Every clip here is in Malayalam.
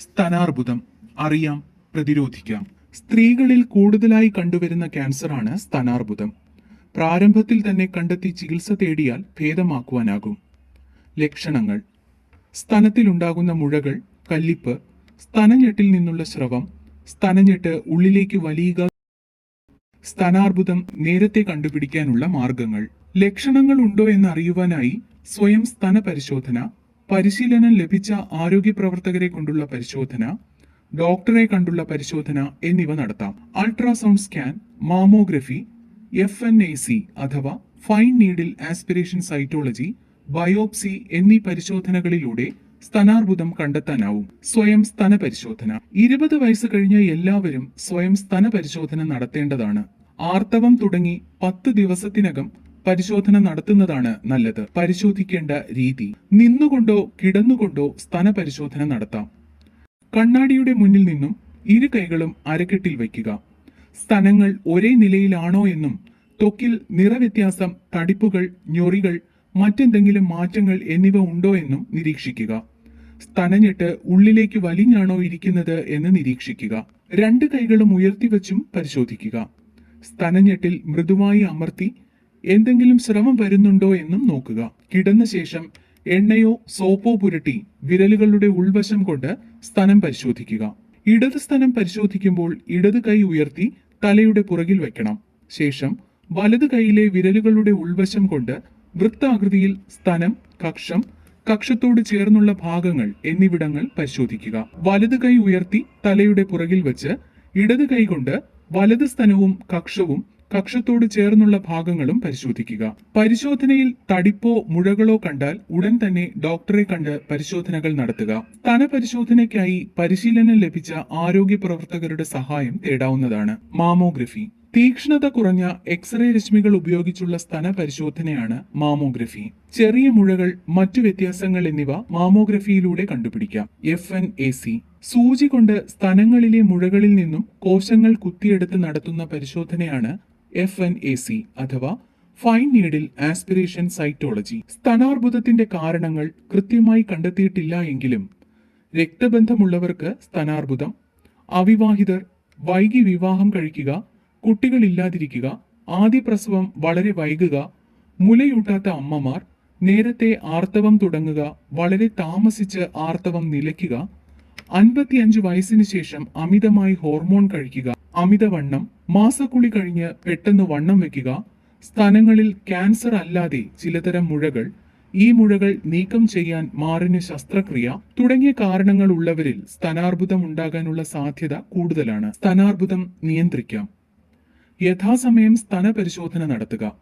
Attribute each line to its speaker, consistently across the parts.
Speaker 1: സ്തനാർബുദം അറിയാം പ്രതിരോധിക്കാം. സ്ത്രീകളിൽ കൂടുതലായി കണ്ടുവരുന്ന ക്യാൻസറാണ് സ്തനാർബുദം. പ്രാരംഭത്തിൽ തന്നെ കണ്ടെത്തി ചികിത്സ തേടിയാൽ ഭേദമാക്കുവാനാകും. ലക്ഷണങ്ങൾ. സ്തനത്തിലുണ്ടാകുന്ന മുഴകൾ കല്ലിപ്പ് സ്തനഞ്ഞെട്ടിൽ നിന്നുള്ള സ്രവം സ്തനഞ്ഞെട്ട് ഉള്ളിലേക്ക് വലിയുക. സ്തനാർബുദം നേരത്തെ കണ്ടുപിടിക്കാനുള്ള മാർഗങ്ങൾ. ലക്ഷണങ്ങൾ ഉണ്ടോ എന്ന് അറിയുവാനായി സ്വയം സ്തന പരിശോധന പരിശീലനം ലഭിച്ച ആരോഗ്യ പ്രവർത്തകരെ കൊണ്ടുള്ള പരിശോധന ഡോക്ടറെ കണ്ടുള്ള പരിശോധന എന്നിവ നടത്താം. Ultrasound scan mammography F N A C അഥവാ fine needle aspiration cytology biopsy എന്നീ പരിശോധനകളിലൂടെ സ്തനാർബുദം കണ്ടെത്താനാവും. സ്വയം സ്തന പരിശോധന. ഇരുപത് വയസ്സ് കഴിഞ്ഞ എല്ലാവരും സ്വയം സ്തന പരിശോധന നടത്തേണ്ടതാണ്. ആർത്തവം തുടങ്ങി പത്ത് ദിവസത്തിനകം പരിശോധന നടത്തുന്നതാണ് നല്ലത്. പരിശോധിക്കേണ്ട രീതി. നിന്നുകൊണ്ടോ കിടന്നുകൊണ്ടോ സ്തന പരിശോധന നടത്താം. കണ്ണാടിയുടെ മുന്നിൽ നിന്നും ഇരു കൈകളും അരക്കെട്ടിൽ വയ്ക്കുക. സ്തനങ്ങൾ ഒരേ നിലയിലാണോ എന്നും തൊക്കിൽ നിറവ്യത്യാസം തടിപ്പുകൾ ഞൊറികൾ മറ്റെന്തെങ്കിലും മാറ്റങ്ങൾ എന്നിവ ഉണ്ടോ എന്നും നിരീക്ഷിക്കുക. സ്തനഞ്ഞിട്ട് ഉള്ളിലേക്ക് വലിഞ്ഞാണോ ഇരിക്കുന്നത് എന്ന് നിരീക്ഷിക്കുക. രണ്ട് കൈകളും ഉയർത്തിവെച്ചും പരിശോധിക്കുക. സ്തനഞ്ഞെട്ടിൽ മൃദുവായി അമർത്തി എന്തെങ്കിലും ശ്രമം വരുന്നുണ്ടോ എന്നും നോക്കുക. കിടന്ന ശേഷം എണ്ണയോ സോപ്പോ പുരട്ടി വിരലുകളുടെ ഉൾവശം കൊണ്ട് സ്തനം പരിശോധിക്കുക. ഇടത് സ്തനം പരിശോധിക്കുമ്പോൾ ഇടത് കൈ ഉയർത്തി തലയുടെ പുറകിൽ വെക്കണം. ശേഷം വലത് കൈയിലെ വിരലുകളുടെ ഉൾവശം കൊണ്ട് വൃത്താകൃതിയിൽ സ്തനം കക്ഷം കക്ഷത്തോട് ചേർന്നുള്ള ഭാഗങ്ങൾ എന്നിവിടങ്ങൾ പരിശോധിക്കുക. വലത് കൈ ഉയർത്തി തലയുടെ പുറകിൽ വെച്ച് ഇടത് കൈ കൊണ്ട് വലത് സ്തനവും കക്ഷവും കക്ഷത്തോട് ചേർന്നുള്ള ഭാഗങ്ങളും പരിശോധിക്കുക. പരിശോധനയിൽ തടിപ്പോ മുഴകളോ കണ്ടാൽ ഉടൻ തന്നെ ഡോക്ടറെ കണ്ട് പരിശോധനകൾ നടത്തുക. സ്തന പരിശോധനയ്ക്കായി പരിശീലനം ലഭിച്ച ആരോഗ്യ പ്രവർത്തകരുടെ സഹായം തേടാവുന്നതാണ്. മാമോഗ്രഫി. തീക്ഷ്ണത കുറഞ്ഞ എക്സ്റേ രശ്മികൾ ഉപയോഗിച്ചുള്ള സ്തന പരിശോധനയാണ് മാമോഗ്രഫി. ചെറിയ മുഴകൾ മറ്റു വ്യത്യാസങ്ങൾ എന്നിവ മാമോഗ്രഫിയിലൂടെ കണ്ടുപിടിക്കാം. F N A C. സൂചി കൊണ്ട് സ്തനങ്ങളിലെ മുഴകളിൽ നിന്നും കോശങ്ങൾ കുത്തിയെടുത്ത് നടത്തുന്ന പരിശോധനയാണ് എഫ് എൻ എ സി അഥവാ ഫൈൻ നീഡിൽ ആസ്പിറേഷൻ സൈറ്റോളജി സ്തനാർബുദത്തിന്റെ കാരണങ്ങൾ കൃത്യമായി കണ്ടെത്തിയിട്ടില്ല എങ്കിലും രക്തബന്ധമുള്ളവർക്ക് സ്തനാർബുദം അവിവാഹിതർ വൈകി വിവാഹം കഴിക്കുക കുട്ടികളില്ലാതിരിക്കുക ആദ്യ പ്രസവം വളരെ വൈകുക മുലയൂട്ടാത്ത അമ്മമാർ നേരത്തെ ആർത്തവം തുടങ്ങുക വളരെ താമസിച്ച് ആർത്തവം നിലയ്ക്കുക അൻപത്തിയഞ്ച് വയസ്സിന് ശേഷം അമിതമായി ഹോർമോൺ കഴിക്കുക അമിതവണ്ണം മാസക്കുളി കഴിഞ്ഞ് പെട്ടെന്ന് വണ്ണം വെക്കുക. സ്ഥലങ്ങളിൽ ക്യാൻസർ അല്ലാതെ ചിലതരം മുഴകൾ. ഈ മുഴകൾ നീക്കം ചെയ്യാൻ മാറിന് ശസ്ത്രക്രിയ. തുടങ്ങിയ കാരണങ്ങൾ ഉള്ളവരിൽ സ്തനാർബുദം ഉണ്ടാകാനുള്ള സാധ്യത കൂടുതലാണ്. സ്തനാർബുദം നിയന്ത്രിക്കാം. യഥാസമയം സ്തന പരിശോധന നടത്തുക.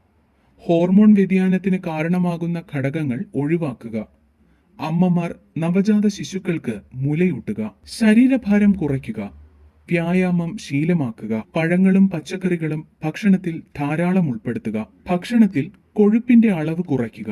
Speaker 1: ഹോർമോൺ വ്യതിയാനത്തിന് കാരണമാകുന്ന ഘടകങ്ങൾ ഒഴിവാക്കുക. അമ്മമാർ നവജാത ശിശുക്കൾക്ക് മുലയൂട്ടുക. ശരീരഭാരം കുറയ്ക്കുക. വ്യായാമം ശീലമാക്കുക പഴങ്ങളും പച്ചക്കറികളും ഭക്ഷണത്തിൽ ധാരാളം ഉൾപ്പെടുത്തുക ഭക്ഷണത്തിൽ കൊഴുപ്പിന്റെ അളവ് കുറയ്ക്കുക.